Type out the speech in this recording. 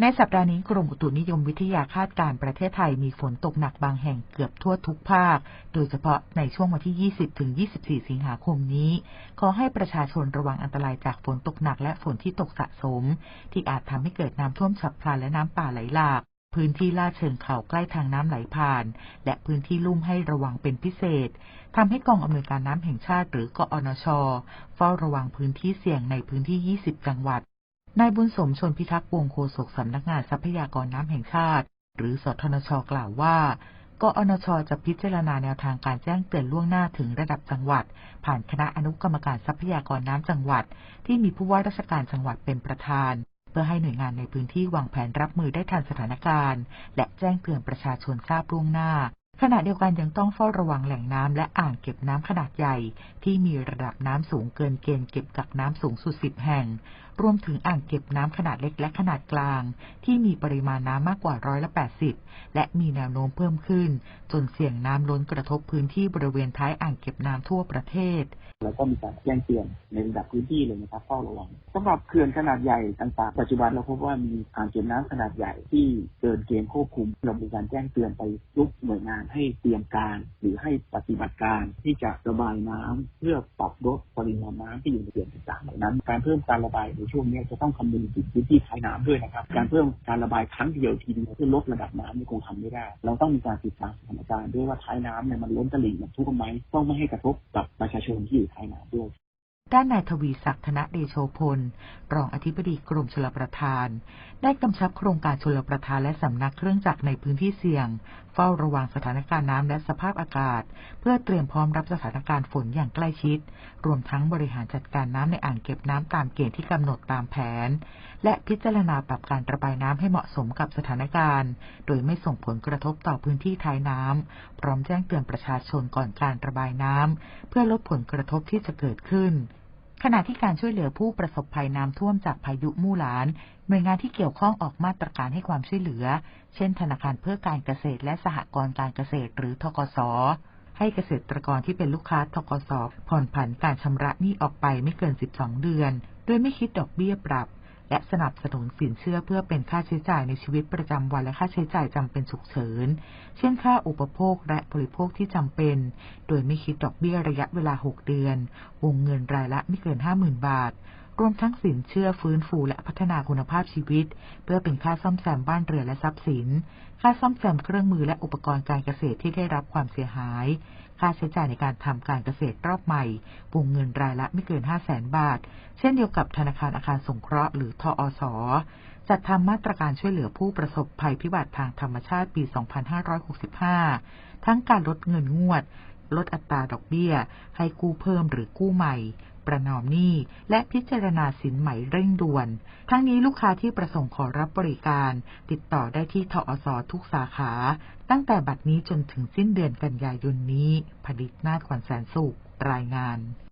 ในสัปดาห์นี้กรมอุตุนิยมวิทยาคาดการณ์ประเทศไทยมีฝนตกหนักบางแห่งเกือบทั่วทุกภาค โดยเฉพาะในช่วงวันที่ 20 ถึง 24 สิงหาคมนี้ ขอให้ประชาชนระวังอันตรายจากฝนตกหนักและฝนที่ตกสะสม ที่อาจทำให้เกิดน้ำท่วมฉับพลันและน้ำป่าไหลหลาก พื้นที่ลาดเชิงเขาใกล้ทางน้ำไหลผ่าน และพื้นที่ลุ่มให้ระวังเป็นพิเศษทำให้กองอำนวยการน้ำแห่งชาติ หรือกอนช เฝ้าระวังพื้นที่เสี่ยงในพื้นที่ 20 จังหวัด นายบุญสมชนพิทักษ์วงโฆษกสำนักงานทรัพยากรน้ำแห่งชาติ หรือสทนชกล่าวว่ากอนชจะพิจารณาแนวทางการแจ้งเตือนล่วงหน้าถึงระดับจังหวัด ผ่านคณะอนุกรรมการทรัพยากรน้ำจังหวัด ที่มีผู้ว่าราชการจังหวัดเป็นประธาน เพื่อให้หน่วยงานในพื้นที่วางแผนรับมือได้ทันสถานการณ์ และแจ้งเตือนประชาชนทราบล่วงหน้า ขณะเดียวกันยังต้องเฝ้าระวังแหล่งน้ำและอ่างเก็บน้ำขนาดใหญ่ ที่มีระดับน้ำสูงเกินเกณฑ์เก็บกักน้ำสูงสุดสิบแห่ง รวมถึงอ่างเก็บน้ำขนาดเล็กและขนาดกลาง ที่มีปริมาณน้ำมากกว่าร้อยละแปดสิบและมีแนวโน้มเพิ่มขึ้น จนเสี่ยงน้ำล้นกระทบพื้นที่บริเวณท้ายอ่างเก็บน้ำทั่วประเทศแล้วก็มีการแจ้งเตือนในระดับพื้นที่เลยนะครับเฝ้าระวังสำหรับเขื่อนขนาดใหญ่ต่างๆปัจจุบันเราพบว่ามีอ่างเก็บน้ำขนาดใหญ่ที่เกินเกณฑ์ควบคุมเรามีการแจ้งเตือนไปทุกหน่วยงานให้เตรียมการหรือให้ปฏิบัติการที่จะระบายน้ำเพื่อปรับลดปริมาณน้ำที่อยู่ในเขื่อนต่างๆเหล่านั้น การเพิ่มการระบายในช่วงนี้จะต้องคำนึงถึงพื้นที่ท้ายน้ำด้วยนะครับ การเพิ่มการระบายครั้งเดียวทีเดียวเพื่อลดระดับน้ำนี่คงทำไม่ได้ เราต้องมีการติดตามสถานการณ์ด้วยว่าท้ายน้ำเนี่ยมันล้นตลิ่งมันท่วมไหมต้องไม่ให้กระทบกับประชาชนที่อยู่ท้ายน้ำด้วยด้านนายทวีศักดิ์ธนเดโชพล รองอธิบดีกรมชลประทาน ได้กำชับโครงการชลประทานและสำนักเครื่องจักรในพื้นที่เสี่ยง เฝ้าระวังสถานการณ์น้ำและสภาพอากาศ เพื่อเตรียมพร้อมรับสถานการณ์ฝนอย่างใกล้ชิด รวมทั้งบริหารจัดการน้ำในอ่างเก็บน้ำตามเกณฑ์ที่กำหนดตามแผน และพิจารณาปรับการระบายน้ำให้เหมาะสมกับสถานการณ์ โดยไม่ส่งผลกระทบต่อพื้นที่ท้ายน้ำพร้อมแจ้งเตือนประชาชนก่อนการระบายน้ำเพื่อลดผลกระทบที่จะเกิดขึ้น ขณะที่การช่วยเหลือผู้ประสบภัยน้ำท่วมจากพายุมู่หลาน หน่วยงานที่เกี่ยวข้องออกมาตรการให้ความช่วยเหลือ เช่น ธนาคารเพื่อการเกษตรและสหกรณ์การเกษตรหรือทกศให้เกษตรกรที่เป็นลูกค้าทกศผ่อนผันการชำระหนี้ออกไปไม่เกิน 12 เดือน โดยไม่คิดดอกเบี้ยปรับ และสนับสนุนสินเชื่อเพื่อเป็นค่าใช้จ่ายในชีวิตประจำวันและค่าใช้จ่ายจำเป็นฉุกเฉิน เช่นค่าอุปโภคและบริโภคที่จำเป็น โดยไม่คิดดอกเบี้ยระยะเวลา 6 เดือน วงเงินรายละไม่เกิน 50,000 บาท รวมทั้งสินเชื่อฟื้นฟูและพัฒนาคุณภาพชีวิต เพื่อเป็นค่าซ่อมแซมบ้านเรือนและทรัพย์สิน ค่าซ่อมแซมเครื่องมือและอุปกรณ์การเกษตรที่ได้รับความเสียหาย ค่าใช้จ่ายในการทำการเกษตรรอบใหม่วงเงินรายละไม่เกิน 5 0 0แสนบาท เช่นเดียวกับธนาคารอาคารสงเคราะห์หรือทอสจัดทำมาตรการช่วยเหลือผู้ประสบภัยพิบัติทางธรรมชาติปี 2565 ทั้งการลดเงินงวด ลดอัตราดอกเบี้ย ให้กู้เพิ่มหรือกู้ใหม่ ประนอมหนี้และพิจารณาสินใหม่เร่งด่วน ทั้งนี้ลูกค้าที่ประสงค์ขอรับบริการ ติดต่อได้ที่ทอสทุกสาขา ตั้งแต่บัดนี้จนถึงสิ้นเดือนกันยายนนี้ ผลิตนาถขวัญแสนสุขรายงาน